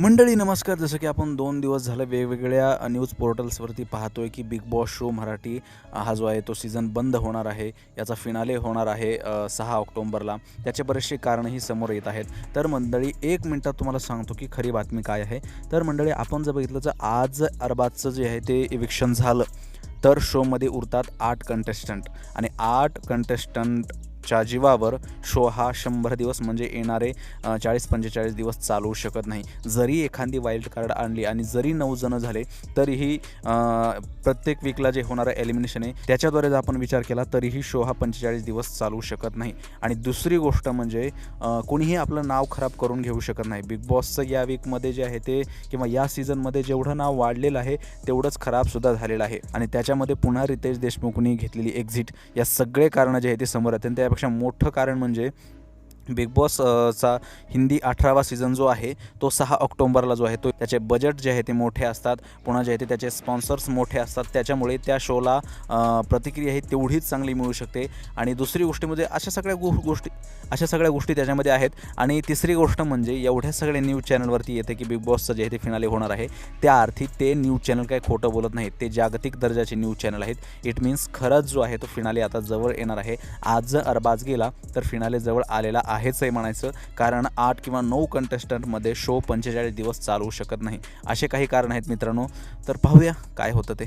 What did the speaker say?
मंडळी नमस्कार. जसं की आपण दोन दिवस झालं वेगवेगळ्या न्यूज पोर्टल्सवरती पाहतोय की बिग बॉस शो मराठी हा जो आहे तो सीझन बंद होणार आहे. याचा फिनाले होणार आहे सहा ऑक्टोंबरला. त्याचे बरेचसे कारणही समोर येत आहेत. तर मंडळी एक मिनटात तुम्हाला सांगतो की खरी बातमी काय आहे. तर मंडळी आपण जर बघितलं तर आज अरबाजचं जे आहे ते इविक्शन झालं. तर शोमध्ये उरतात आठ कंटेस्टंट आणि आठ कंटेस्टंट च्या जीवावर शो हा शंभर दिवस म्हणजे येणारे चाळीस पंचेचाळीस दिवस चालवू शकत नाही. जरी एखादी वाईल्ड कार्ड आणली आणि जरी नऊ जणं झाले तरीही प्रत्येक वीकला जे होणारं एलिमिनेशन आहे त्याच्याद्वारे जर आपण विचार केला तरीही शो हा पंचेचाळीस दिवस चालवू शकत नाही. आणि दुसरी गोष्ट म्हणजे कुणीही कोणीही आपलं नाव खराब करून घेऊ शकत नाही. बिग बॉसचं या वीकमध्ये जे आहे ते किंवा या सीझनमध्ये जेवढं नाव वाढलेलं आहे तेवढंच खराबसुद्धा झालेलं आहे. आणि त्याच्यामध्ये पुन्हा रितेश देशमुखनी घेतलेली एक्झिट या सगळे कारणं जे आहे ते समोर येतात. आणि त्यापेक्षा मोठं कारण म्हणजे बिग बॉस चा हिंदी अठरावा सीझन जो आहे तो सहा ऑक्टोंबरला जो आहे तो त्याचे बजेट जे आहे ते मोठे असतात. पुन्हा जे आहे ते त्याचे स्पॉन्सर्स मोठे असतात. त्याच्यामुळे त्या शोला प्रतिक्रिया ही तेवढीच चांगली मिळू शकते. आणि दुसरी गोष्टीमध्ये म्हणजे अशा सगळ्या गो गोष्टी अशा सगळ्या गोष्टी त्याच्यामध्ये आहेत. आणि तिसरी गोष्ट म्हणजे एवढ्या सगळ्या न्यूज चॅनलवरती येते की बिग बॉसचं जे आहे ते फिनाले होणार आहे. त्या अर्थी ते न्यूज चॅनल काही खोटं बोलत नाहीत. ते जागतिक दर्जाचे न्यूज चॅनल आहेत. इट मीन्स खरंच जो आहे तो फिनाले आता जवळ येणार आहे. आज जर अरबाज गेला तर फिनाले जवळ आलेला आहेच आहे म्हणायचं. कारण आठ किंवा नऊ कंटेस्टंटमध्ये शो पंचेचाळीस दिवस चालवू शकत नाही. असे काही कारण आहेत मित्रांनो. तर पाहूया काय होतं ते.